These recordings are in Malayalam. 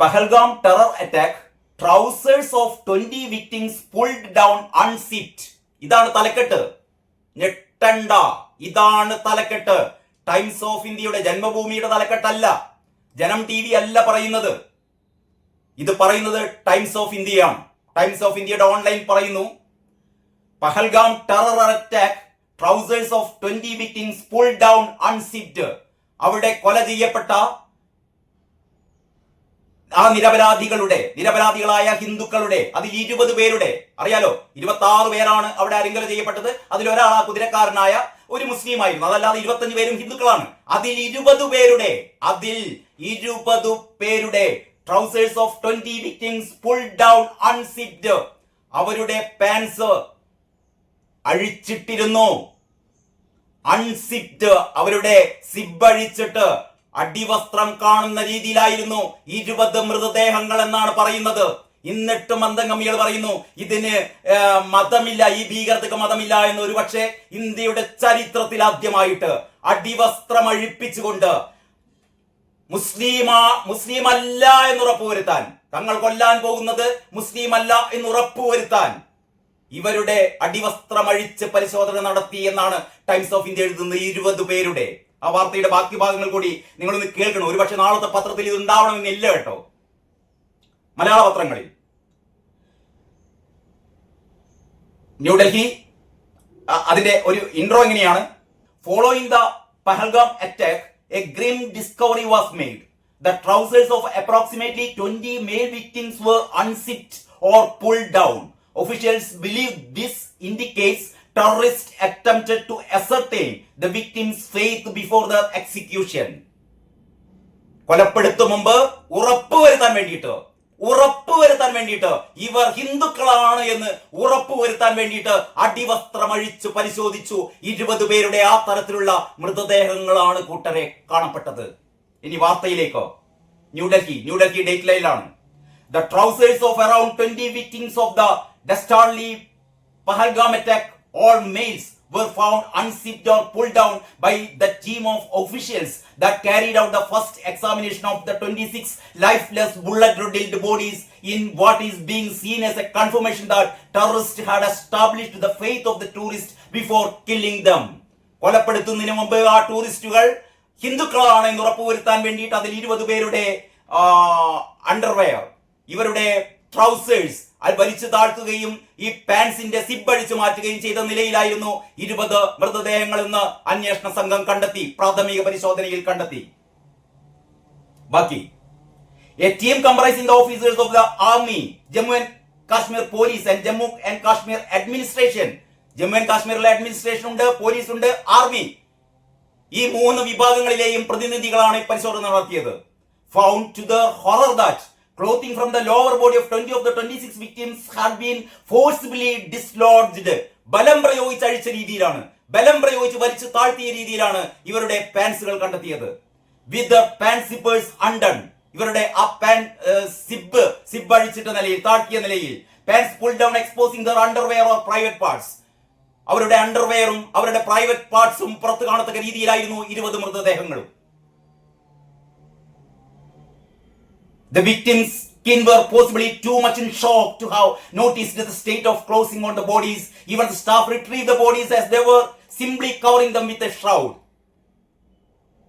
Pahalgam terror attack trousers of twenty victims pulled down unzipped ഇതാണ് തലക്കെട്ട്. ഞെട്ടണ്ട. ഇതാണ് തലക്കെട്ട്. ടൈംസ് ഓഫ് ഇന്ത്യയുടെ ജന്മഭൂമിയുടെ തലക്കെട്ടല്ല. ജനം ടി വി അല്ല പറയുന്നത്. ഇത് പറയുന്നത് ടൈംസ് ഓഫ് ഇന്ത്യയാണ് ടൈംസ് ഓഫ് ഇന്ത്യയുടെ ഓൺലൈൻ പറയുന്നു. Pahalgam terror attack trousers of twenty victims pull down unzipped അവിടെ കൊല ചെയ്യപ്പെട്ട ആ നിരപരാധികളുടെ നിരപരാധികളായ ഹിന്ദുക്കളുടെ അതിൽ ഇരുപത് പേരുടെ അറിയാലോ ഇരുപത്തി ആറ് പേരാണ് അവിടെ അരിങ്കല ചെയ്യപ്പെട്ടത്. അതിലൊരാൾ ആ കുതിരക്കാരനായ ഒരു മുസ്ലിം ആയിരുന്നു. അതല്ലാതെ ഇരുപത്തഞ്ച് പേരും ഹിന്ദുക്കളാണ്. അതിൽ ഇരുപത് പേരുടെ അതിൽ ഇരുപത് പേരുടെ trousers of twenty pull down unzipped അവരുടെ പാൻസ് അഴിച്ചിട്ടിരുന്നു. അൺസിപ്ഡ് അവരുടെ സിബ് അഴിച്ചിട്ട് അടിവസ്ത്രം കാണുന്ന രീതിയിലായിരുന്നു ഇരുപത് മൃതദേഹങ്ങൾ എന്നാണ് പറയുന്നത് എന്നിട്ടും മന്ദഗമികൾ പറയുന്നു ഇതിന് മതമില്ല ഈ ഭീകരതക്ക് മതമില്ല എന്ന് ഒരുപക്ഷെ ഇന്ത്യയുടെ ചരിത്രത്തിൽ ആദ്യമായിട്ട് അടിവസ്ത്രം അഴിപ്പിച്ചുകൊണ്ട് മുസ്ലിമാ മുസ്ലിം അല്ല എന്ന് ഉറപ്പുവരുത്താൻ തങ്ങൾ കൊല്ലാൻ പോകുന്നത് മുസ്ലിം അല്ല എന്ന് ഉറപ്പുവരുത്താൻ ഇവരുടെ അടിവസ്ത്രമഴിച്ച് പരിശോധന നടത്തി എന്നാണ് ടൈംസ് ഓഫ് ഇന്ത്യ എഴുതുന്നത് ഇരുപത് പേരുടെ ആ വാർത്തയുടെ ബാക്കി ഭാഗങ്ങൾ കൂടി നിങ്ങളൊന്ന് കേൾക്കണം. ഒരുപക്ഷെ നാളത്തെ പത്രത്തിൽ ഇത് ഉണ്ടാവണമെന്നില്ല കേട്ടോ. മലയാള പത്രങ്ങളിൽ. ന്യൂഡൽഹി അതിന്റെ ഒരു ഇൻട്രോ എങ്ങനെയാണ്? Following the Pahalgam attack a grim discovery was made the trousers of approximately twenty male victims were unzipped or pull down officials believe this indicates terrorists attempted to ascertain the victim's faith before the execution. കൊലപ്പെടുത്തും മുമ്പ് ഉറപ്പുവരുത്താൻ വേണ്ടിയിട്ട് ഉറപ്പുവരുത്താൻ വേണ്ടിയിട്ട് ഇവർ ഹിന്ദുക്കളാണ് എന്ന് ഉറപ്പുവരുത്താൻ വേണ്ടിയിട്ട് അടിവസ്ത്രം അഴിച്ചു പരിശോധിച്ചു. ഇരുപത് പേരുടെ ആ തരത്തിലുള്ള മൃതദേഹങ്ങളാണ് കൂട്ടരെ കാണപ്പെട്ടത്. ഇനി വാർത്തയിലേക്കോ? New Delhi New Delhi date ലൈനിലാണ് the trousers of around twenty victims of the dastardly Pahalgam attack, all males were found unzipped or pulled down by the team of officials that carried out the first examination of the 26 lifeless bullet-riddled bodies in what is being seen as a confirmation that terrorists had established the faith of the tourists before killing them. കൊലപ്പെടുത്തുന്നതിന് മുമ്പ് ആ ടൂറിസ്റ്റുകൾ ഹിന്ദുക്കളാണ് എന്ന് ഉറപ്പുവരുത്താൻ വേണ്ടിയിട്ട് അതിൽ ഇരുപത് പേരുടെ അണ്ടർവെയർ ഇവരുടെ ട്രൗസേഴ്സ് വലിച്ചു താഴ്ത്തുകയും ഈ പാൻസിന്റെ സിബ് അഴിച്ചു മാറ്റുകയും ചെയ്ത നിലയിലായിരുന്നു ഇരുപത് മൃതദേഹങ്ങൾ എന്ന് അന്വേഷണ സംഘം കണ്ടെത്തി പ്രാഥമിക പരിശോധനയിൽ കണ്ടെത്തി. ബാക്കി. A team comprising the officers of the army Jammu and Kashmir police and Jammu and Kashmir administration. Jammu and കാശ്മീരിലെ അഡ്മിനിസ്ട്രേഷൻ ഉണ്ട് പോലീസ് ഉണ്ട് ആർമി. ഈ മൂന്ന് വിഭാഗങ്ങളിലെയും പ്രതിനിധികളാണ് പരിശോധന നടത്തിയത്. Found to the horror that from the lower body of twenty of the twenty six victims had been forcibly dislodged ബലം പ്രയോഗിച്ച് അഴിച്ച രീതിയിലാണ്. ബലം പ്രയോഗിച്ച് വലിച്ചു താഴ്ത്തിയ രീതിയിലാണ് ഇവരുടെ പാൻസുകൾ കണ്ടെത്തിയത്. വിത്ത് പാൻസിപ്പേഴ്സ് പാൻ സിപ്പേഴ്സ് അണ്ടൺ ഇവരുടെ ആ പാൻ സിബ് സിബ് അഴിച്ചിട്ട നിലയിൽ താഴ്ത്തിയ നിലയിൽ pants pull down exposing their underwear or private parts അവരുടെ അണ്ടർവെയറും അവരുടെ പ്രൈവറ്റ് പാർട്സും പുറത്തു കാണത്തക്ക രീതിയിലായിരുന്നു ഇരുപത് മൃതദേഹങ്ങളും. The victims' skin were possibly too much in shock to have noticed the state of clothing on the bodies. Even the staff retrieved the bodies as they were simply covering them with a shroud.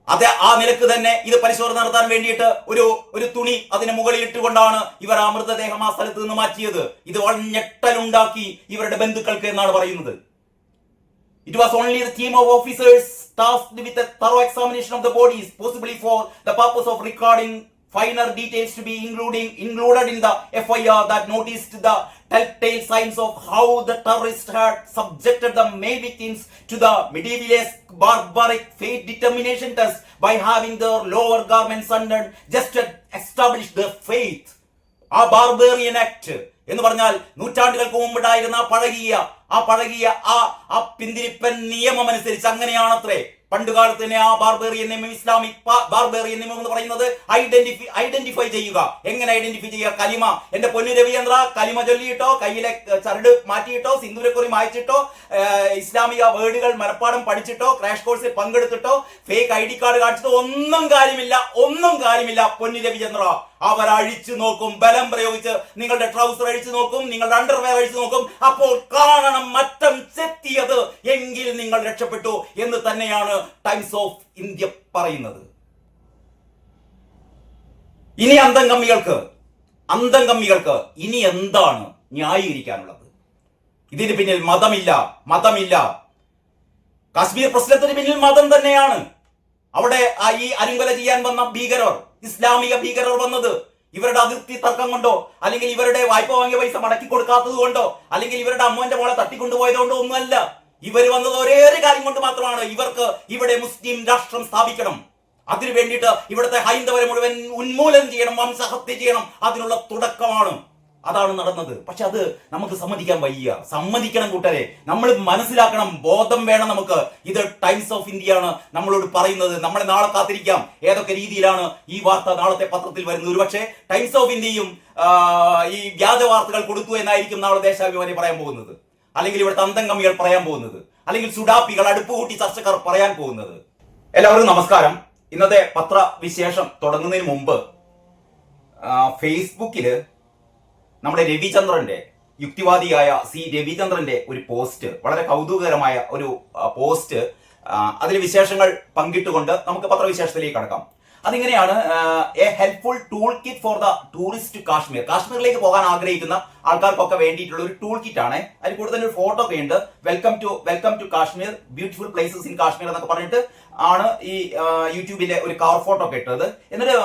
അതെ ആ നിലയ്ക്ക് തന്നെ ഇത് പരിശോധന നടത്താൻ വേണ്ടിയിട്ട് ഒരു ഒരു തുണി അതിന് മുകളിൽ ഇട്ടുകൊണ്ടാണ് ഇവർ ആ മൃതദേഹം ആ സ്ഥലത്ത് നിന്ന് മാറ്റിയത് ഇത് ഞെട്ടലുണ്ടാക്കി ഇവരുടെ ബന്ധുക്കൾക്ക് എന്നാണ് പറയുന്നത് it was only of officers tasked with a thorough examination of the bodies, possibly for the purpose of recording finer details to be including included in the FIR that noticed the telltale signs of how the terrorists had subjected the male victims to the medievalesque barbaric fate determination test by having their lower garments undone just to establish their faith. ആ ബാർബേറിയൻ ആക്ട് എന്ന് പറഞ്ഞാൽ നൂറ്റാണ്ടുകൾക്ക് മുമ്പുണ്ടായിരുന്ന ആ പഴകിയ ആ പഴകിയ ആ ആ പിന്തിരിപ്പൻ നിയമം അനുസരിച്ച് അങ്ങനെയാണത്രേ പണ്ടുകാലത്ത് തന്നെ ആ ബാർബേറിയൻ നിയമം ഇസ്ലാമിക് ബാർബേറിയൻ നിയമം എന്ന് പറയുന്നത് ഐഡന്റിഫൈ ഐഡന്റിഫൈ ചെയ്യുക. എങ്ങനെ ഐഡന്റിഫൈ ചെയ്യുക? കലിമ. എന്റെ പൊന്നു രവിചന്ദ്ര കലിമ ചൊല്ലിയിട്ടോ കയ്യിലെ ചരട് മാറ്റിയിട്ടോ സിന്ദൂരക്കുറി മായച്ചിട്ടോ ഇസ്ലാമിക വേർഡുകൾ മനപ്പാടം പഠിച്ചിട്ടോ ക്രാഷ് കോഴ്സിൽ പങ്കെടുത്തിട്ടോ ഫേക്ക് ഐ ഡി കാർഡ് കാണിച്ചിട്ടോ ഒന്നും കാര്യമില്ല ഒന്നും കാര്യമില്ല പൊന്നു രവിചന്ദ്ര അവർ അഴിച്ചു നോക്കും ബലം പ്രയോഗിച്ച് നിങ്ങളുടെ ട്രൗസർ അഴിച്ചു നോക്കും നിങ്ങളുടെ അണ്ടർവെയർ അഴിച്ചു നോക്കും. അപ്പോൾ കാണണം മറ്റം ചെത്തിയത് എങ്കിൽ നിങ്ങൾ രക്ഷപ്പെട്ടു എന്ന് തന്നെയാണ് ടൈംസ് ഓഫ് ഇന്ത്യ പറയുന്നത്. ഇനി അന്തംഗമ്മികൾക്ക് അന്തംഗമ്മികൾക്ക് ഇനി എന്താണ് ന്യായീകരിക്കാനുള്ളത്? ഇതിന് പിന്നിൽ മതമില്ല മതമില്ല. കാശ്മീർ പ്രശ്നത്തിന് പിന്നിൽ മതം തന്നെയാണ്. അവിടെ ഈ അരിങ്കൊല ചെയ്യാൻ വന്ന ഭീകരർ ഇസ്ലാമിക ഭീകരർ വന്നത് ഇവരുടെ അതിർത്തി തർക്കം കൊണ്ടോ അല്ലെങ്കിൽ ഇവരുടെ വായ്പ വാങ്ങിയ പൈസ മടക്കി കൊടുക്കാത്തത് കൊണ്ടോ അല്ലെങ്കിൽ ഇവരുടെ അമ്മന്റെ മോളെ തട്ടിക്കൊണ്ടുപോയത് കൊണ്ടോ ഒന്നുമല്ല. ഇവർ വന്നത് ഒരേ ഒരു കാര്യം കൊണ്ട് മാത്രമാണ് ഇവർക്ക് ഇവിടെ മുസ്ലിം രാഷ്ട്രം സ്ഥാപിക്കണം. അതിനു വേണ്ടിയിട്ട് ഇവിടുത്തെ ഹൈന്ദവരെ മുഴുവൻ ഉന്മൂലനം ചെയ്യണം വംശഹത്യ ചെയ്യണം. അതിനുള്ള തുടക്കമാണ്. അതാണ് നടന്നത്. പക്ഷെ അത് നമുക്ക് സമ്മതിക്കാൻ വയ്യ. സമ്മതിക്കണം കൂട്ടരെ. നമ്മൾ മനസ്സിലാക്കണം. ബോധം വേണം നമുക്ക്. ഇത് ടൈംസ് ഓഫ് ഇന്ത്യ ആണ് നമ്മളോട് പറയുന്നത്. നമ്മളെ നാളെ കാത്തിരിക്കാം. ഏതൊക്കെ രീതിയിലാണ് ഈ വാർത്ത നാളത്തെ പത്രത്തിൽ വരുന്നത്. ഒരുപക്ഷെ ടൈംസ് ഓഫ് ഇന്ത്യയും ഈ വ്യാജ വാർത്തകൾ കൊടുത്തു എന്നായിരിക്കും നാളെ ദേശാഭിമാനി പറയാൻ പോകുന്നത്. അല്ലെങ്കിൽ ഇവിടുത്തെ അന്തംഗമികൾ പറയാൻ പോകുന്നത്. അല്ലെങ്കിൽ സുഡാപ്പികൾ അടുപ്പ് കൂട്ടി ചർച്ചക്കാർ പറയാൻ പോകുന്നത്. എല്ലാവർക്കും നമസ്കാരം. ഇന്നത്തെ പത്രവിശേഷം തുടങ്ങുന്നതിന് മുമ്പ് ഫേസ്ബുക്കിൽ നമ്മുടെ രവിചന്ദ്രന്റെ യുക്തിവാദിയായ സി രവിചന്ദ്രന്റെ ഒരു പോസ്റ്റ് വളരെ കൗതുകകരമായ ഒരു പോസ്റ്റ് അതിലെ വിശേഷങ്ങൾ പങ്കിട്ടുകൊണ്ട് നമുക്ക് പത്രവിശേഷത്തിലേക്ക് കടക്കാം. അതിങ്ങനെയാണ് a helpful tool kit for the tourist Kashmir കാശ്മീരിലേക്ക് പോകാൻ ആഗ്രഹിക്കുന്ന ആൾക്കാർക്കൊക്കെ വേണ്ടിയിട്ടുള്ള ഒരു ടൂൾ കിറ്റ് ആണ്. അതിൽ കൂടുതൽ ഒരു ഫോട്ടോ ഒക്കെ ഉണ്ട്. Welcome to welcome to Kashmir beautiful places in Kashmir എന്നൊക്കെ പറഞ്ഞിട്ട് ആണ് ഈ യൂട്യൂബിലെ ഒരു കവർ ഫോട്ടോ ഒക്കെ ഇട്ടത്. എന്നിട്ട്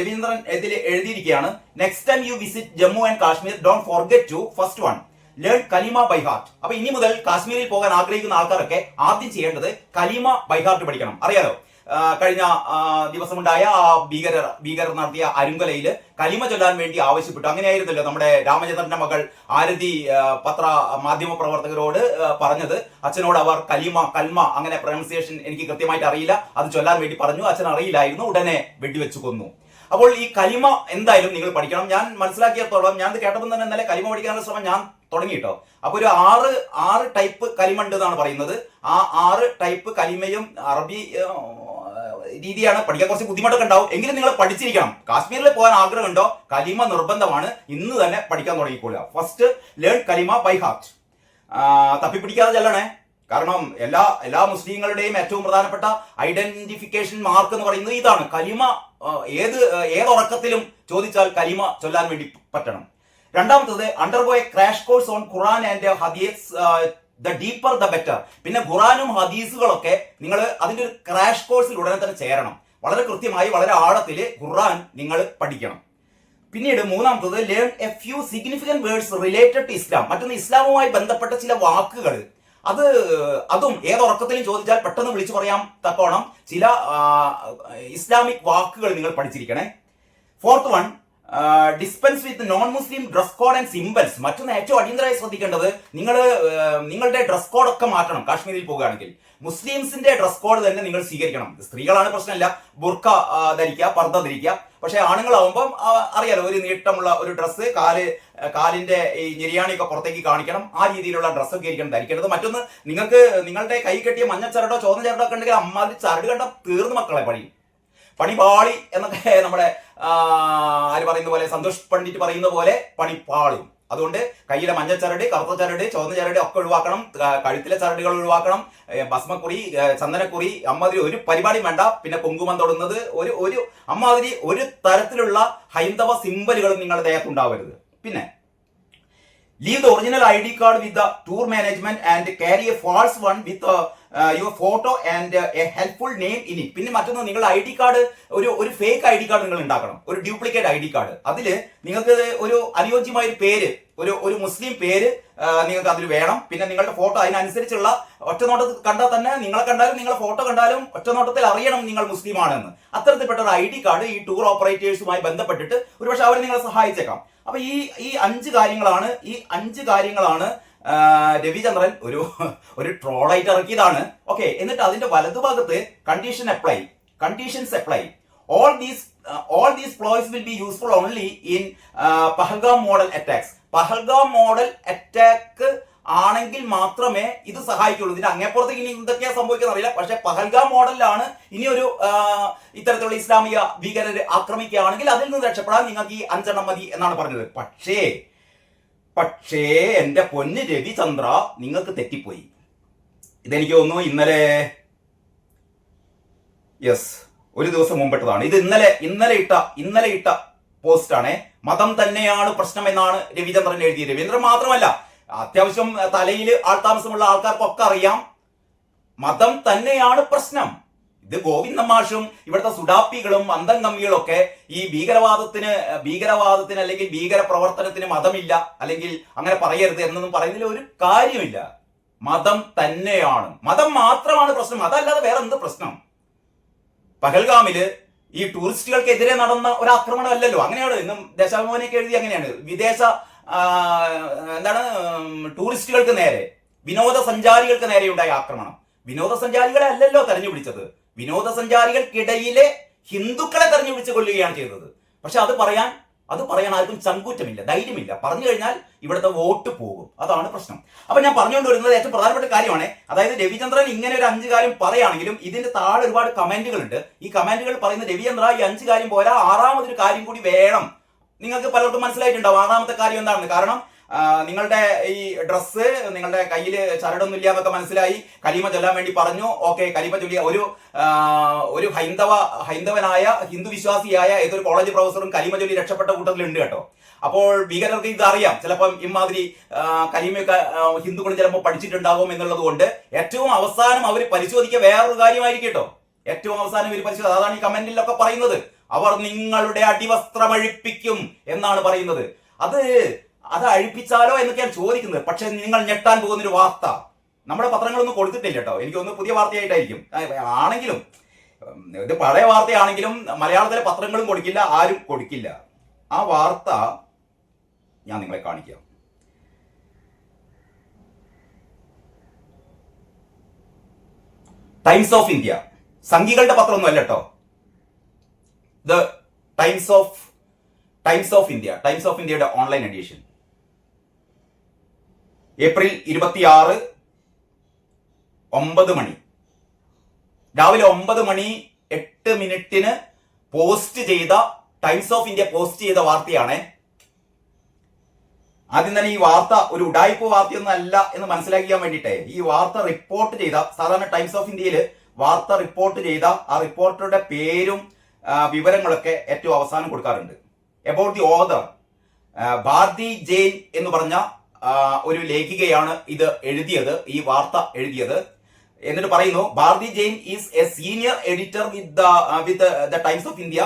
രവീന്ദ്രൻ ഇതിൽ എഴുതിയിരിക്കുകയാണ് next time you visit Jammu and Kashmir don't forget to first one learn കലിമ ബൈ ഹാർട്ട് അപ്പൊ ഇനി മുതൽ കാശ്മീരിൽ പോകാൻ ആഗ്രഹിക്കുന്ന ആൾക്കാരൊക്കെ ആദ്യം ചെയ്യേണ്ടത് കലിമ ബൈ ഹാർട്ട് പഠിക്കണം. അറിയാലോ? കഴിഞ്ഞ ദിവസമുണ്ടായ ആ ഭീകരർ ഭീകരർ നടത്തിയ അരുങ്കലയിൽ കലിമ ചൊല്ലാൻ വേണ്ടി ആവശ്യപ്പെട്ടു. അങ്ങനെയായിരുന്നല്ലോ നമ്മുടെ രാമചന്ദ്രന്റെ മകൾ ആരതി പത്ര മാധ്യമ പ്രവർത്തകരോട് പറഞ്ഞത്. അച്ഛനോട് അവർ കലിമ കൽമ അങ്ങനെ പ്രൊനൗൺസിയേഷൻ എനിക്ക് കൃത്യമായിട്ട് അറിയില്ല. അത് ചൊല്ലാൻ വേണ്ടി പറഞ്ഞു. അച്ഛൻ അറിയില്ലായിരുന്നു. ഉടനെ വെടിവെച്ചു കൊന്നു. അപ്പോൾ ഈ കലിമ എന്തായാലും നിങ്ങൾ പഠിക്കണം. ഞാൻ മനസ്സിലാക്കിയത്തോളം ഞാൻ കേട്ടപ്പോൾ തന്നെ ഇന്നലെ കലിമ പഠിക്കാനുള്ള ശ്രമം ഞാൻ തുടങ്ങി കേട്ടോ. അപ്പൊ ഒരു ആറ് ആറ് ടൈപ്പ് കലിമ ഉണ്ട് എന്നാണ് പറയുന്നത്. ആ ആറ് ടൈപ്പ് കലിമയും അറബി രീതിയാണ് പഠിക്കാൻ കുറച്ച് ബുദ്ധിമുട്ടൊക്കെ ഉണ്ടാവും. എങ്കിലും നിങ്ങൾ പഠിച്ചിരിക്കണം. കാശ്മീരിൽ പോകാൻ ആഗ്രഹമുണ്ടോ? കലിമ നിർബന്ധമാണ്. ഇന്ന് തന്നെ പഠിക്കാൻ തുടങ്ങിക്കൊള്ളുക ഫസ്റ്റ് ലേൺ കലിമ ബൈ ഹാർട്ട് തപ്പിപ്പിടിക്കാതെ ചെല്ലണേ. കാരണം എല്ലാ എല്ലാ മുസ്ലിങ്ങളുടെയും ഏറ്റവും പ്രധാനപ്പെട്ട ഐഡന്റിഫിക്കേഷൻ മാർക്ക് എന്ന് പറയുന്നത് ഇതാണ്. കലിമ ഏത് ഏത് ഉറക്കത്തിലും ചോദിച്ചാൽ കലിമ ചൊല്ലാൻ വേണ്ടി പറ്റണം. രണ്ടാമത്തത് undergo a crash course on Quran and hadith the deeper the better പിന്നെ ഖുറാനും ഹദീസുകളൊക്കെ നിങ്ങൾ അതിന്റെ ഒരു ക്രാഷ് കോഴ്സിൽ ഉടനെ തന്നെ ചേരണം. വളരെ കൃത്യമായി വളരെ ആഴത്തിൽ ഖുറാൻ നിങ്ങൾ പഠിക്കണം. പിന്നീട് മൂന്നാമത്തത് learn a few significant words related to Islam മറ്റൊന്ന് ഇസ്ലാമുമായി ബന്ധപ്പെട്ട ചില വാക്കുകൾ. അത് അതും ഏതൊറക്കത്തിലും ചോദിച്ചാൽ പെട്ടെന്ന് വിളിച്ചു പറയാൻ തക്കോണം ചില ഇസ്ലാമിക് വാക്കുകൾ നിങ്ങൾ പഠിച്ചിരിക്കണേ. Fourth one dispense with non Muslim dress code and symbols മറ്റൊന്ന് ഏറ്റവും അടിയന്തരമായി ശ്രദ്ധിക്കേണ്ടത് നിങ്ങൾ നിങ്ങളുടെ ഡ്രസ് കോഡ് ഒക്കെ മാറ്റണം കാശ്മീരിൽ പോകുകയാണെങ്കിൽ. മുസ്ലിംസിന്റെ ഡ്രസ് കോഡ് തന്നെ നിങ്ങൾ സ്വീകരിക്കണം. സ്ത്രീകളാണ് പ്രശ്നമല്ല. ആ, ധരിക്കുക പർദ്ദ ധരിക്കുക. പക്ഷെ ആണുങ്ങളാവുമ്പം അറിയാലോ ഒരു നീട്ടമുള്ള ഒരു ഡ്രസ്സ് കാൽ കാലിന്റെ ഈ ഞെരിയാണിയൊക്കെ പുറത്തേക്ക് കാണിക്കണം. ആ രീതിയിലുള്ള ഡ്രസ്സൊക്കെ ആയിരിക്കണം ധരിക്കേണ്ടത്. മറ്റൊന്ന് നിങ്ങൾക്ക് നിങ്ങളുടെ കൈ കെട്ടിയ മഞ്ഞ ചരടോ ചുവന്ന ചരടോ ഒക്കെ ഉണ്ടെങ്കിൽ അമ്മാതിരി ചരട് കണ്ട തീർന്നു മക്കളെ പണി. പണി പാളി എന്നൊക്കെ നമ്മുടെ ആര് പറയുന്ന പോലെ സന്തോഷ് പണ്ഡിറ്റ് പറയുന്ന പോലെ പണിപ്പാളും അതുകൊണ്ട് കയ്യിലെ മഞ്ഞ ചരട് കറുത്ത ചരട് ചുവന്ന ചരട് ഒക്കെ ഒഴിവാക്കണം. കഴുത്തിലെ ചരടുകൾ ഒഴിവാക്കണം. ഭസ്മക്കുറി ചന്ദനക്കുറി അമ്മാതിരി ഒരു പരിപാടി വേണ്ട. പിന്നെ കുങ്കുമം തൊടുന്നത് ഒരു ഒരു അമ്മാതിരി ഒരു തരത്തിലുള്ള ഹൈന്ദവ സിമ്പലുകളും നിങ്ങളുടെ ദേഹത്തുണ്ടാവരുത് പിന്നെ leave the original I D card with the tour management and carry a false one with your photo and a helpful name ഇനി പിന്നെ മറ്റൊന്ന് നിങ്ങൾ ഐ ഡി കാർഡ് ഒരു ഒരു ഫേക്ക് ഐ ഡി കാർഡ് നിങ്ങൾ ഉണ്ടാക്കണം. ഒരു ഡ്യൂപ്ലിക്കേറ്റ് ഐ ഡി കാർഡ്. അതിൽ നിങ്ങൾക്ക് ഒരു അനുയോജ്യമായ ഒരു പേര് ഒരു ഒരു മുസ്ലിം പേര് നിങ്ങൾക്ക് അതിൽ വേണം. പിന്നെ നിങ്ങളുടെ ഫോട്ടോ അതിനനുസരിച്ചുള്ള ഒറ്റനോട്ടത്തിൽ കണ്ടാൽ തന്നെ നിങ്ങളെ കണ്ടാലും നിങ്ങളെ ഫോട്ടോ കണ്ടാലും ഒറ്റനോട്ടത്തിൽ അറിയണം നിങ്ങൾ മുസ്ലിം ആണെന്ന്. അത്തരത്തിൽപ്പെട്ട ഒരു ഐ ഡി കാർഡ് ഈ ടൂർ ഓപ്പറേറ്റേഴ്സുമായി ബന്ധപ്പെട്ടിട്ട് ഒരുപക്ഷെ അവർ നിങ്ങളെ സഹായിച്ചേക്കാം. അപ്പൊ ഈ ഈ അഞ്ച് കാര്യങ്ങളാണ് ഈ അഞ്ച് കാര്യങ്ങളാണ് രവിചന്ദ്രൻ ഒരു ഒരു ട്രോളായിട്ട് ഇറക്കിയതാണ്. ഓക്കെ എന്നിട്ട് അതിന്റെ വലതുഭാഗത്ത് condition apply conditions apply all these all these ploys will be useful only in Pahalgam model attacks Pahalgam model attack ആണെങ്കിൽ മാത്രമേ ഇത് സഹായിക്കുള്ളൂ. ഇതിന്റെ അങ്ങേപ്പുറത്തേക്ക് ഇനി എന്തൊക്കെയാ സംഭവിക്കുന്നത് അറിയില്ല. പക്ഷെ പഹൽഗാം മോഡലിലാണ് ഇനി ഒരു ഇത്തരത്തിലുള്ള ഇസ്ലാമിക ഭീകരർ ആക്രമിക്കുകയാണെങ്കിൽ അതിൽ നിന്ന് രക്ഷപ്പെടാൻ നിങ്ങൾക്ക് ഈ അഞ്ചെണ്ണം മതി എന്നാണ് പറഞ്ഞത്. പക്ഷേ പക്ഷേ എന്റെ പൊന്ന് രവിചന്ദ്ര നിങ്ങൾക്ക് തെറ്റിപ്പോയി. ഇതെനിക്ക് തോന്നുന്നു ഇന്നലെ യെസ് ഒരു ദിവസം മുമ്പിട്ടതാണ്. ഇത് ഇന്നലെ ഇന്നലെ ഇട്ട ഇന്നലെ ഇട്ട പോസ്റ്റ് ആണ് മതം തന്നെയാണ് പ്രശ്നം എന്നാണ് രവിചന്ദ്രൻ എഴുതിയത്. രവീന്ദ്രൻ മാത്രമല്ല അത്യാവശ്യം തലയിൽ ആൾതാമസമുള്ള ആൾക്കാർക്കൊക്കെ അറിയാം. മതം തന്നെയാണ് പ്രശ്നം. ഇത് ഗോവിന്ദ മാഷും ഇവിടുത്തെ സുഡാപ്പികളും അന്തം കമ്മികളൊക്കെ ഈ ഭീകരവാദത്തിന് ഭീകരവാദത്തിന് അല്ലെങ്കിൽ ഭീകര പ്രവർത്തനത്തിന് മതമില്ല അല്ലെങ്കിൽ അങ്ങനെ പറയരുത് എന്നൊന്നും പറയുന്നതിൽ ഒരു കാര്യമില്ല. മതം തന്നെയാണ്. മതം മാത്രമാണ് പ്രശ്നം. അതല്ലാതെ വേറെ എന്ത് പ്രശ്നം? പഹൽഗാമിൽ ഈ ടൂറിസ്റ്റുകൾക്കെതിരെ നടന്ന ഒരു ആക്രമണം അല്ലല്ലോ അങ്ങനെയാണ്. ഇന്നും ദേശാഭിമാനിയൊക്കെ എഴുതി അങ്ങനെയാണ്. വിദേശ എന്താണ് ടൂറിസ്റ്റുകൾക്ക് നേരെ വിനോദസഞ്ചാരികൾക്ക് നേരെ ഉണ്ടായ ആക്രമണം. വിനോദസഞ്ചാരികളെ അല്ലല്ലോ തെരഞ്ഞു പിടിച്ചത്. വിനോദസഞ്ചാരികൾക്കിടയിലെ ഹിന്ദുക്കളെ തെരഞ്ഞു പിടിച്ച് കൊല്ലുകയാണ് ചെയ്തത്. പക്ഷെ അത് പറയാൻ അത് പറയാൻ ആർക്കും ചങ്കൂറ്റമില്ല ധൈര്യമില്ല. പറഞ്ഞു കഴിഞ്ഞാൽ ഇവിടുത്തെ വോട്ട് പോകും. അതാണ് പ്രശ്നം. അപ്പൊ ഞാൻ പറഞ്ഞുകൊണ്ട് വരുന്നത് ഏറ്റവും പ്രധാനപ്പെട്ട കാര്യമാണ് അതായത് രവിചന്ദ്രൻ ഇങ്ങനെ ഒരു അഞ്ച് കാര്യം പറയുകയാണെങ്കിലും ഇതിന്റെ താഴെ ഒരുപാട് കമന്റുകളുണ്ട് ഈ കമന്റുകൾ പറയുന്ന രവിചന്ദ്ര ഈ അഞ്ച് കാര്യം പോരാ ആറാമതൊരു കാര്യം കൂടി വേണം. നിങ്ങൾക്ക് പലർക്കും മനസ്സിലായിട്ടുണ്ടാവും ആറാമത്തെ കാര്യം എന്താണെന്ന്. കാരണം നിങ്ങളുടെ ഈ ഡ്രസ്സ് നിങ്ങളുടെ കയ്യിൽ ചരടൊന്നും ഇല്ല എന്നൊക്കെ മനസ്സിലായി. കലിമ ചൊല്ലാൻ വേണ്ടി പറഞ്ഞു. ഓക്കെ കലിമ ചൊല്ലിയ ഒരു ഒരു ഹൈന്ദവ ഹൈന്ദവനായ ഹിന്ദു വിശ്വാസിയായ ഏതൊരു കോളേജ് പ്രൊഫസറും കലിമ ചൊല്ലി രക്ഷപ്പെട്ട കൂട്ടത്തിലുണ്ട് കേട്ടോ. അപ്പോൾ ഭീകരർക്ക് ഇത് അറിയാം ചിലപ്പം ഇമാതിരി കലിമയൊക്കെ ഹിന്ദുക്കളും ചിലപ്പോൾ പഠിച്ചിട്ടുണ്ടാകും എന്നുള്ളത് കൊണ്ട് ഏറ്റവും അവസാനം അവർ പരിശോധിക്കുക വേറൊരു കാര്യമായിരിക്കും കേട്ടോ. ഏറ്റവും അവസാനം ഇവർ പരിശോധിക്കുക അതാണ് ഈ കമന്റിലൊക്കെ പറയുന്നത്. അവർ നിങ്ങളുടെ അടിവസ്ത്രമഴിപ്പിക്കും എന്നാണ് പറയുന്നത്. അത് അത് അഴിപ്പിച്ചാലോ എന്നൊക്കെയാണ് ചോദിക്കുന്നത്. പക്ഷെ നിങ്ങൾ ഞെട്ടാൻ പോകുന്ന ഒരു വാർത്ത. നമ്മുടെ പത്രങ്ങളൊന്നും കൊടുത്തിട്ടില്ല കേട്ടോ. എനിക്ക് ഒന്ന് പുതിയ വാർത്തയായിട്ടായിരിക്കും. ആണെങ്കിലും ഇത് പഴയ വാർത്തയാണെങ്കിലും മലയാളത്തിലെ പത്രങ്ങളും കൊടുക്കില്ല ആരും കൊടുക്കില്ല. ആ വാർത്ത ഞാൻ നിങ്ങളെ കാണിക്കാം. Times of India. സംഘികളുടെ പത്രമൊന്നും അല്ല കേട്ടോ. The Times of Times of India Times of ഇന്ത്യയുടെ ഓൺലൈൻ എഡിഷൻ. ഏപ്രിൽ ഇരുപത്തിയാറ് ഒമ്പത് മണി. രാവിലെ ഒമ്പത് മണി എട്ട് മിനിറ്റിന് പോസ്റ്റ് ചെയ്ത ടൈംസ് ഓഫ് ഇന്ത്യ പോസ്റ്റ് ചെയ്ത വാർത്തയാണ്. ആദ്യം തന്നെ ഈ വാർത്ത ഒരു ഉടായ്പ വാർത്തയൊന്നും അല്ല എന്ന് മനസ്സിലാക്കിക്കാൻ വേണ്ടിയിട്ടേ ഈ വാർത്ത റിപ്പോർട്ട് ചെയ്ത സാധാരണ ടൈംസ് ഓഫ് ഇന്ത്യയിൽ വാർത്ത റിപ്പോർട്ട് ചെയ്ത ആ റിപ്പോർട്ടറുടെ പേരും വിവരങ്ങളൊക്കെ ഏറ്റവും അവസാനം കൊടുക്കാറുണ്ട്. About the other Bharati Jain എന്ന് പറഞ്ഞ ഒരു ലേഖികയാണ് ഇത് എഴുതിയത് ഈ വാർത്ത എഴുതിയത്. എന്നിട്ട് പറയുന്നു Bharati Jain is a senior editor with with the Times of India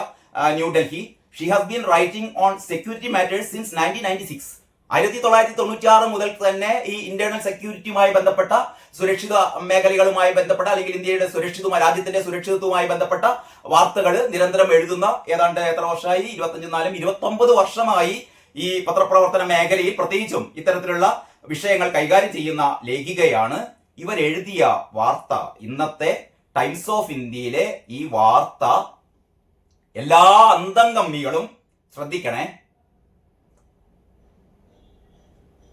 New Delhi she has been writing on security matters since nineteen ninety six. ആയിരത്തി തൊള്ളായിരത്തി തൊണ്ണൂറ്റി ആറ് മുതൽ തന്നെ ഈ ഇന്റേണൽ സെക്യൂരിറ്റിയുമായി ബന്ധപ്പെട്ട സുരക്ഷിത മേഖലകളുമായി ബന്ധപ്പെട്ട അല്ലെങ്കിൽ ഇന്ത്യയുടെ സുരക്ഷിതമായ രാജ്യത്തിന്റെ സുരക്ഷിതത്വവുമായി ബന്ധപ്പെട്ട വാർത്തകൾ നിരന്തരം എഴുതുന്ന ഏതാണ്ട് എത്ര വർഷമായി? ഇരുപത്തഞ്ച് നാലും ഇരുപത്തി ഒമ്പത് വർഷമായി ഈ പത്രപ്രവർത്തന മേഖലയിൽ പ്രത്യേകിച്ചും ഇത്തരത്തിലുള്ള വിഷയങ്ങൾ കൈകാര്യം ചെയ്യുന്ന ലേഖികയാണ് ഇവർ എഴുതിയ വാർത്ത. ഇന്നത്തെ ടൈംസ് ഓഫ് ഇന്ത്യയിലെ ഈ വാർത്ത എല്ലാ അന്തംഗമ്മികളും ശ്രദ്ധിക്കണേ.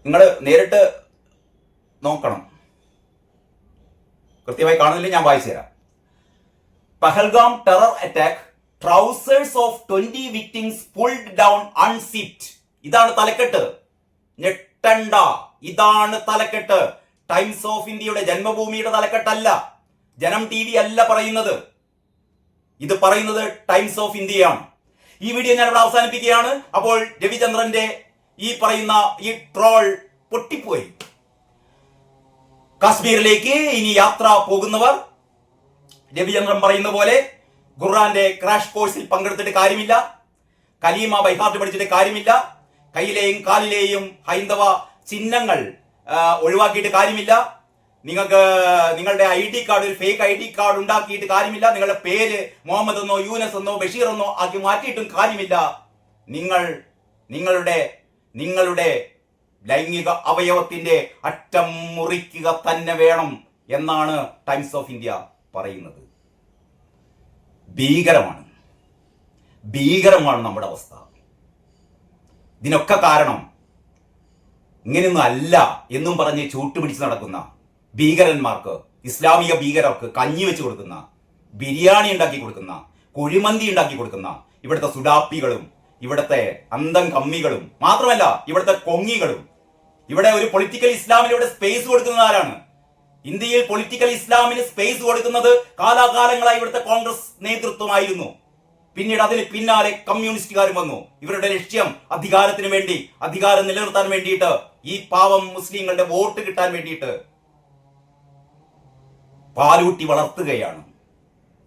നിങ്ങൾ നേരിട്ട് നോക്കണം. കൃത്യമായി കാണുന്നില്ല ഞാൻ വായിച്ചു തരാം. Pahalgam terror attack trousers of twenty victims pulled down unzipped ഇതാണ് തലക്കെട്ട്. ഞെട്ടണ്ട. ഇതാണ് തലക്കെട്ട്. ടൈംസ് ഓഫ് ഇന്ത്യയുടെ ജന്മഭൂമിയുടെ തലക്കെട്ടല്ല. ജനം ടി വി അല്ല പറയുന്നത്. ഇത് പറയുന്നത് ടൈംസ് ഓഫ് ഇന്ത്യയാണ് ഈ വീഡിയോ ഞാൻ ഇവിടെ അവസാനിപ്പിക്കുകയാണ്. അപ്പോൾ രവിചന്ദ്രന്റെ ഈ പറയുന്ന ഈ ട്രോൾ പൊട്ടിപ്പോയി. കാശ്മീരിലേക്ക് ഇനി യാത്ര പോകുന്നവർ രവിചന്ദ്രൻ പറയുന്ന പോലെ ഖുർആന്റെ ക്രാഷ് കോഴ്സിൽ പങ്കെടുത്തിട്ട് കാര്യമില്ല. കലീമ ബൈഹാർട്ട് പഠിച്ചിട്ട് കാര്യമില്ല. കയ്യിലെയും കാലിലെയും ഹൈന്ദവ ചിഹ്നങ്ങൾ ഒഴിവാക്കിയിട്ട് കാര്യമില്ല. നിങ്ങൾക്ക് നിങ്ങളുടെ ഐ ഡി കാർഡ് ഒരു ഫേക്ക് ഐ ഡി കാർഡ് ഉണ്ടാക്കിയിട്ട് കാര്യമില്ല. നിങ്ങളുടെ പേര് മുഹമ്മദ് എന്നോ യൂനസ് എന്നോ ബഷീർ എന്നോ ആക്കി മാറ്റിയിട്ടും കാര്യമില്ല. നിങ്ങൾ നിങ്ങളുടെ നിങ്ങളുടെ ലൈംഗിക അവയവത്തിന്റെ അറ്റം മുറിക്കുക തന്നെ വേണം എന്നാണ് ടൈംസ് ഓഫ് ഇന്ത്യ പറയുന്നത്. ഭീകരമാണ്. ഭീകരമാണ് നമ്മുടെ അവസ്ഥ. ഇതിനൊക്കെ കാരണം. ഇങ്ങനെയൊന്നും അല്ല എന്നും പറഞ്ഞ് ചൂട്ടുപിടിച്ച് നടക്കുന്ന ഭീകരന്മാർക്ക് ഇസ്ലാമിക ഭീകരർക്ക് കഞ്ഞി വെച്ച് കൊടുക്കുന്ന ബിരിയാണി ഉണ്ടാക്കി കൊടുക്കുന്ന കുഴിമന്തി ഉണ്ടാക്കി കൊടുക്കുന്ന ഇവിടുത്തെ സുഡാപ്പികളും ഇവിടുത്തെ അന്തം കമ്മികളും മാത്രമല്ല ഇവിടുത്തെ കൊങ്ങികളും. ഇവിടെ ഒരു പൊളിറ്റിക്കൽ ഇസ്ലാമിന് ഇവിടെ സ്പേസ് കൊടുക്കുന്ന ആരാണ്? ഇന്ത്യയിൽ പൊളിറ്റിക്കൽ ഇസ്ലാമിന് സ്പേസ് കൊടുക്കുന്നത് കാലാകാലങ്ങളായി ഇവിടുത്തെ കോൺഗ്രസ് നേതൃത്വമായിരുന്നു. പിന്നീട് അതിന് പിന്നാലെ കമ്മ്യൂണിസ്റ്റുകാരും വന്നു. ഇവരുടെ ലക്ഷ്യം അധികാരത്തിന് വേണ്ടി അധികാരം നിലനിർത്താൻ വേണ്ടിയിട്ട് ഈ പാവം മുസ്ലിങ്ങളുടെ വോട്ട് കിട്ടാൻ വേണ്ടിയിട്ട് പാലൂട്ടി വളർത്തുകയാണ്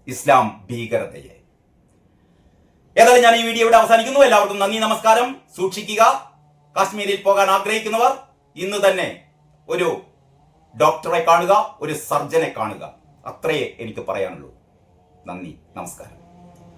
ഇസ്ലാം ഭീകരതയെ. ഏതായാലും ഞാൻ ഈ വീഡിയോ ഇവിടെ അവസാനിക്കുന്നു. എല്ലാവർക്കും നന്ദി നമസ്കാരം. സൂക്ഷിക്കുക. കാശ്മീരിൽ പോകാൻ ആഗ്രഹിക്കുന്നവർ ഇന്ന് തന്നെ ഒരു ഡോക്ടറെ കാണുക ഒരു സർജനെ കാണുക. അത്രയേ എനിക്ക് പറയാനുള്ളൂ. നന്ദി നമസ്കാരം.